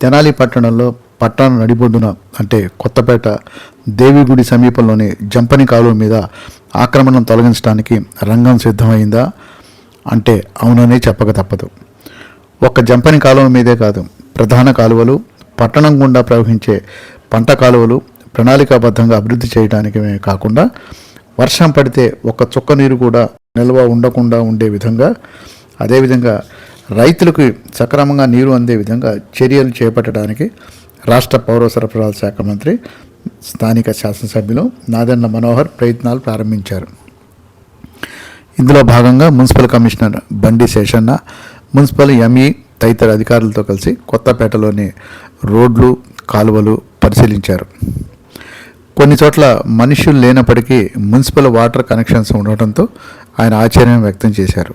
తెనాలి పట్టణంలో పట్టణ నడిబొడ్డున అంటే కొత్తపేట దేవిగుడి సమీపంలోని జంపని కాలువ మీద ఆక్రమణం తొలగించడానికి రంగం సిద్ధమైందా అంటే అవుననే చెప్పక తప్పదు. ఒక్క జంపని కాలువ మీదే కాదు ప్రధాన కాలువలు పట్టణం గుండా ప్రవహించే పంట కాలువలు ప్రణాళికాబద్ధంగా అభివృద్ధి చేయడానికే కాకుండా వర్షం పడితే ఒక్క చుక్క నీరు కూడా నిల్వ ఉండకుండా ఉండే విధంగా అదేవిధంగా రైతులకు సక్రమంగా నీరు అందే విధంగా చర్యలు చేపట్టడానికి రాష్ట్ర పౌర సరఫరాల శాఖ మంత్రి స్థానిక శాసనసభ్యులు నాదెండ్ల మనోహర్ ప్రయత్నాలు ప్రారంభించారు. ఇందులో భాగంగా మున్సిపల్ కమిషనర్ బండి శేషన్న మున్సిపల్ ఎంఈ తదితర అధికారులతో కలిసి కొత్తపేటలోని రోడ్లు కాలువలు పరిశీలించారు. కొన్ని చోట్ల మనుషులు లేనప్పటికీ మున్సిపల్ వాటర్ కనెక్షన్స్ ఉండటంతో ఆయన ఆశ్చర్యం వ్యక్తం చేశారు.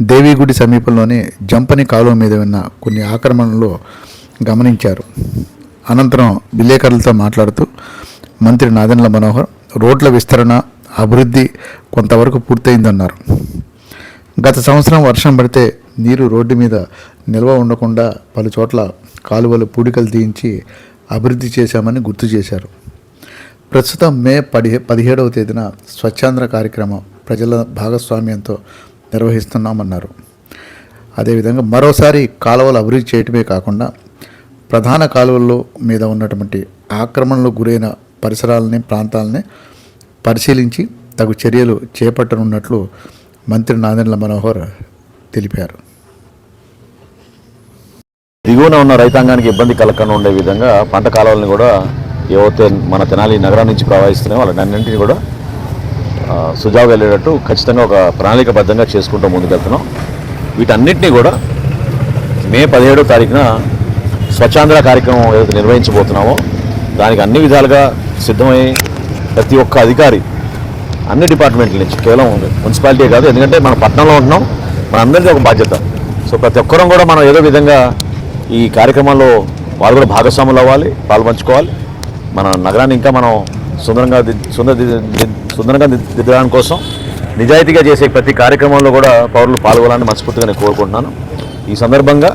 దేవిగుడి సమీపంలోని జంపని కాలువ మీద ఉన్న కొన్ని ఆక్రమణలు గమనించారు. అనంతరం విలేకరులతో మాట్లాడుతూ మంత్రి నాదెండ్ల మనోహర్ రోడ్ల విస్తరణ అభివృద్ధి కొంతవరకు పూర్తయిందన్నారు. గత సంవత్సరం వర్షం పడితే నీరు రోడ్డు మీద నిల్వ ఉండకుండా పలు చోట్ల కాలువలు పూడికలు తీయించి అభివృద్ధి చేశామని గుర్తు చేశారు. ప్రస్తుతం మే పదిహే పదిహేడవ తేదీన స్వచ్ఛాంధ్ర కార్యక్రమం ప్రజల భాగస్వామ్యంతో నిర్వహిస్తున్నామన్నారు. అదేవిధంగా మరోసారి కాలువలు అభివృద్ధి చేయటమే కాకుండా ప్రధాన కాలువల్లో మీద ఉన్నటువంటి ఆక్రమణలకు గురైన పరిసరాలని ప్రాంతాలని పరిశీలించి తగు చర్యలు చేపట్టనున్నట్లు మంత్రి నాదెండ్ల మనోహర్ తెలిపారు. దిగువన ఉన్న రైతాంగానికి ఇబ్బంది కలగకుండా ఉండే విధంగా పంట కాలువలను కూడా ఏవైతే మన తెనాలి నగరం నుంచి ప్రవహిస్తున్నాయో వాళ్ళన్నింటినీ కూడా సుజావు వెళ్ళేటట్టు ఖచ్చితంగా ఒక ప్రణాళికబద్ధంగా చేసుకుంటూ ముందుకెళ్తున్నాం వీటన్నిటినీ కూడా మే పదిహేడో తారీఖున స్వచ్ఛాంధ్ర కార్యక్రమం ఏదైతే నిర్వహించబోతున్నామో దానికి అన్ని విధాలుగా సిద్ధమై ప్రతి ఒక్క అధికారి అన్ని డిపార్ట్మెంట్ల నుంచి కేవలం మున్సిపాలిటీ కాదు ఎందుకంటే మనం పట్టణంలో ఉంటున్నాం మన అందరికీ ఒక బాధ్యత. సో ప్రతి ఒక్కరం కూడా మనం ఏదో విధంగా ఈ కార్యక్రమంలో వాళ్ళు కూడా భాగస్వాములు అవ్వాలి పాల్పంచుకోవాలి. మన నగరాన్ని ఇంకా మనం సుందరంగా సుందర సుందరంగా దిద్దడానికి కోసం నిజాయితీగా చేసే ప్రతి కార్యక్రమంలో కూడా పౌరులు పాల్గొనాలని మనస్ఫూర్తిగా నేను కోరుకుంటున్నాను. ఈ సందర్భంగా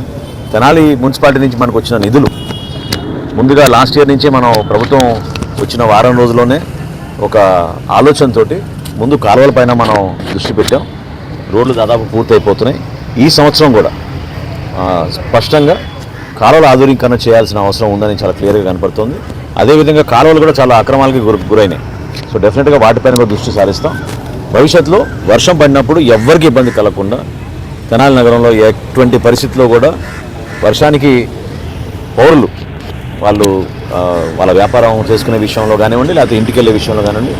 తెనాలి మున్సిపాలిటీ నుంచి మనకు వచ్చిన నిధులు ముందుగా లాస్ట్ ఇయర్ నుంచే మనం ప్రభుత్వం వచ్చిన వారం రోజుల్లోనే ఒక ఆలోచనతోటి ముందు కాలువల పైన మనం దృష్టి పెట్టాం. రోడ్లు దాదాపు పూర్తయిపోతున్నాయి. ఈ సంవత్సరం కూడా స్పష్టంగా కాలువల ఆధునీకరణ చేయాల్సిన అవసరం ఉందని చాలా క్లియర్గా కనపడుతుంది. అదేవిధంగా కాలువలు కూడా చాలా అక్రమాలకి గురి గురైనాయి. సో డెఫినెట్గా వాటిపైన కూడా దృష్టి సారిస్తాం. భవిష్యత్తులో వర్షం పడినప్పుడు ఎవ్వరికి ఇబ్బంది కలగకుండా తెనాలి నగరంలో ఎటువంటి పరిస్థితిలో కూడా వర్షానికి పౌరులు వాళ్ళు వాళ్ళ వ్యాపారం చేసుకునే విషయంలో కానివ్వండి లేకపోతే ఇంటికి వెళ్ళే విషయంలో కానివ్వండి